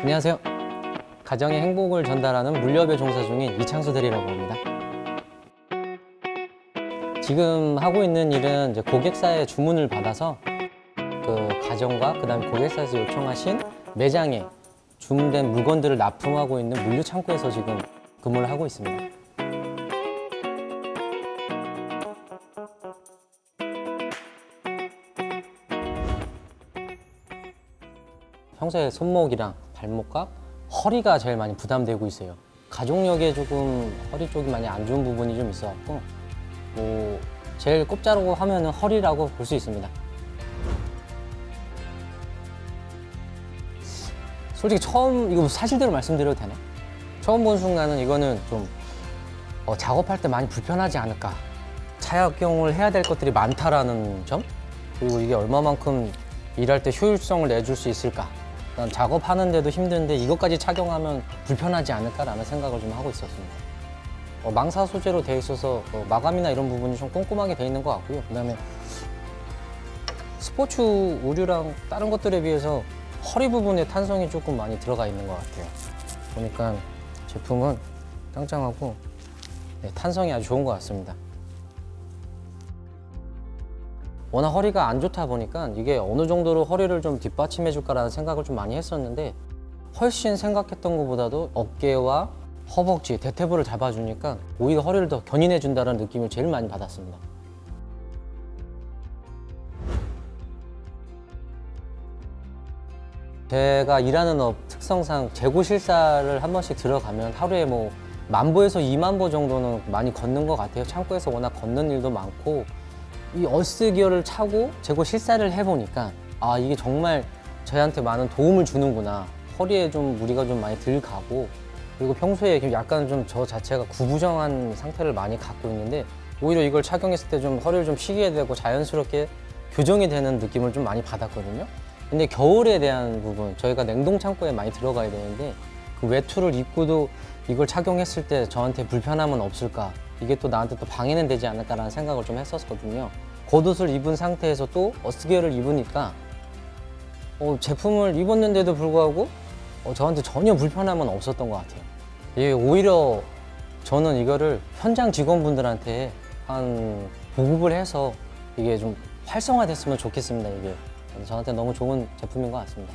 안녕하세요. 가정의 행복을 전달하는 물류업에 종사 중인 이창수 대리라고 합니다. 지금 하고 있는 일은 이제 고객사의 주문을 받아서 그 가정과 그다음 고객사에서 요청하신 매장에 주문된 물건들을 납품하고 있는 물류 창고에서 지금 근무를 하고 있습니다. 평소에 손목이랑 발목과 허리가 제일 많이 부담되고 있어요. 가족력에 조금 허리 쪽이 많이 안 좋은 부분이 좀 있어갖고 뭐 제일 꼽자라고 하면은 허리라고 볼 수 있습니다. 솔직히 처음 이거 사실대로 말씀드려도 되나? 처음 본 순간은 이거는 좀 어, 작업할 때 많이 불편하지 않을까. 차약용을 해야 될 것들이 많다라는 점 그리고 이게 얼마만큼 일할 때 효율성을 내줄 수 있을까. 난 작업하는데도 힘든데 이것까지 착용하면 불편하지 않을까라는 생각을 좀 하고 있었습니다. 어, 망사 소재로 되어 있어서 어, 마감이나 이런 부분이 좀 꼼꼼하게 되어 있는 것 같고요. 그다음에 스포츠 우류랑 다른 것들에 비해서 허리 부분에 탄성이 조금 많이 들어가 있는 것 같아요. 보니까 제품은 짱짱하고 네, 탄성이 아주 좋은 것 같습니다. 워낙 허리가 안 좋다 보니까 이게 어느 정도로 허리를 좀 뒷받침해 줄까라는 생각을 좀 많이 했었는데 훨씬 생각했던 것보다도 어깨와 허벅지, 대퇴부를 잡아주니까 오히려 허리를 더 견인해 준다는 느낌을 제일 많이 받았습니다. 제가 일하는 업 특성상 재고 실사를 한 번씩 들어가면 하루에 뭐 만보에서 2만 보 정도는 많이 걷는 것 같아요. 창고에서 워낙 걷는 일도 많고 이 어스 기어를 차고 재고 실사를 해보니까 아 이게 정말 저희한테 많은 도움을 주는구나. 허리에 좀 무리가 좀 많이 들 가고 그리고 평소에 약간 좀 저 자체가 구부정한 상태를 많이 갖고 있는데 오히려 이걸 착용했을 때 좀 허리를 좀 쉬게 되고 자연스럽게 교정이 되는 느낌을 좀 많이 받았거든요. 근데 겨울에 대한 부분 저희가 냉동 창고에 많이 들어가야 되는데 그 외투를 입고도 이걸 착용했을 때 저한테 불편함은 없을까 이게 또 나한테 또 방해는 되지 않을까라는 생각을 좀 했었거든요. 겉옷을 입은 상태에서 또 어스기어를 입으니까 어, 제품을 입었는데도 불구하고 어, 저한테 전혀 불편함은 없었던 것 같아요. 이게 오히려 저는 이거를 현장 직원분들한테 한 보급을 해서 이게 좀 활성화됐으면 좋겠습니다. 이게 저한테 너무 좋은 제품인 것 같습니다.